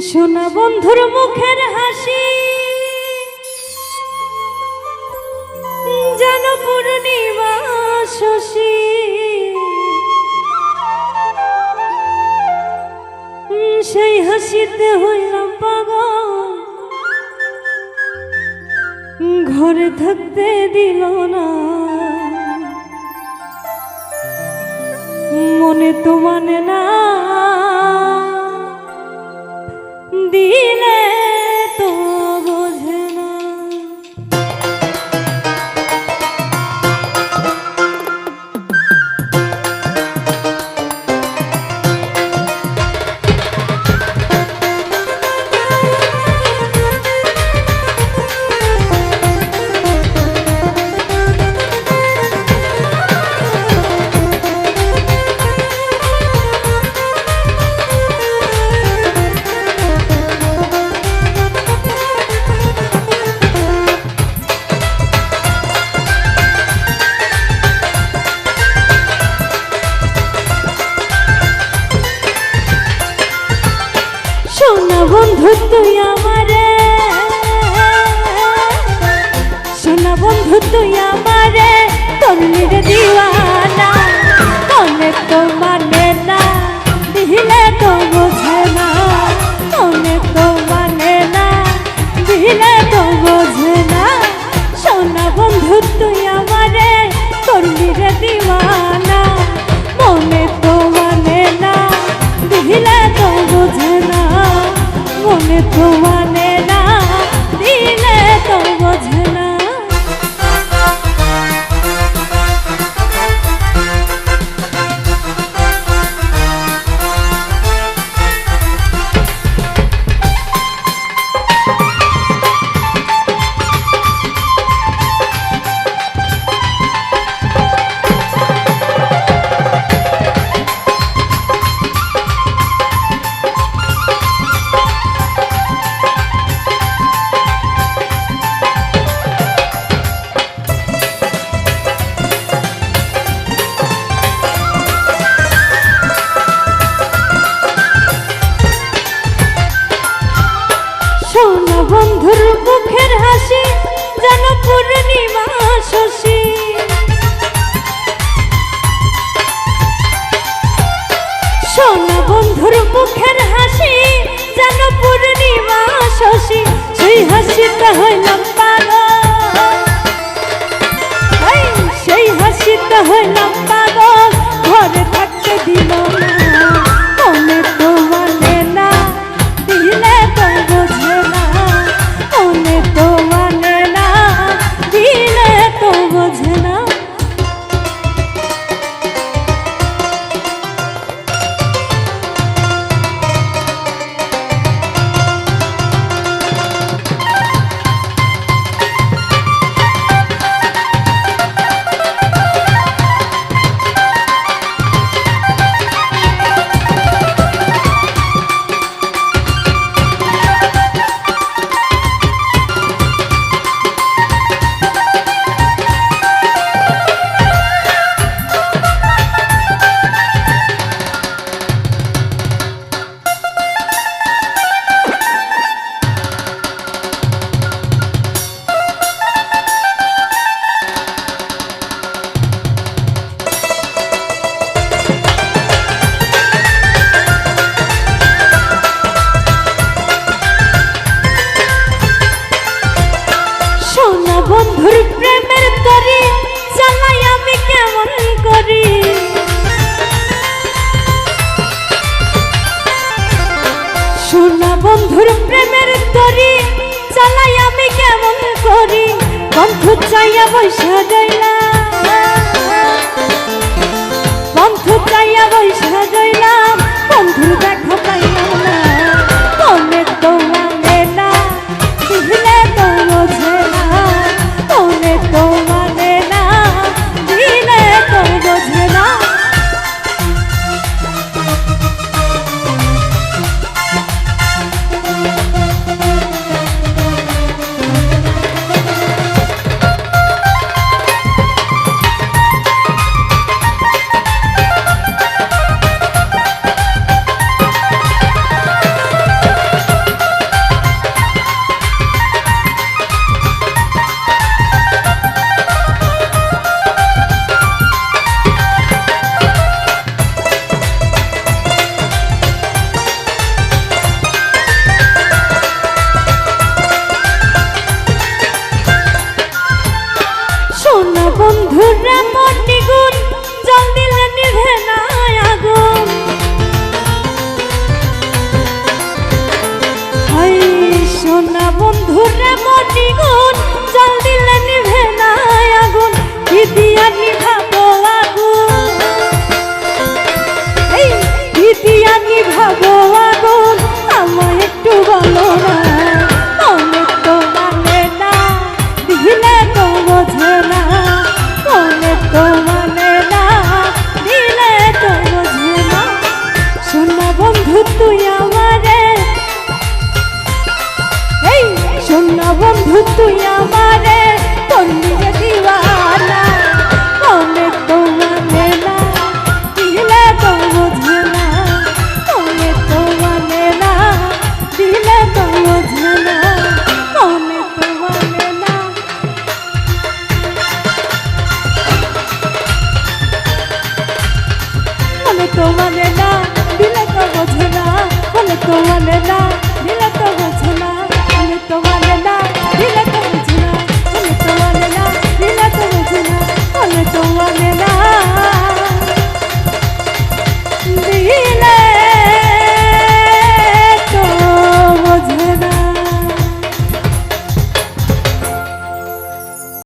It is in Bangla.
সোনা বন্ধুর মুখের হাসি। যেন পূর্ণিমা শশী। সেই হাসিতে হইলাম পাগল। ঘরে থাকতে দিল না। মনে তো মানে না। দিলে তুই আমারে করলি রে দিওয়ানা। বন্ধুর মুখের হাসি, যেন পূর্ণিমা শশী। সোনা বন্ধুর মুখের হাসি, যেন পূর্ণিমা শশী। সেই হাসিটা হইলাম পাগল সেই হাসিটা হইলাম বন্ধুর প্রেমের তরি চালাই আমি কেমন করি? বন্ধু চাইয়া বৈশা যাইলা বন্ধু চাইয়া বৈশা বন্ধুরা মন নিগুণ জল দিল তো না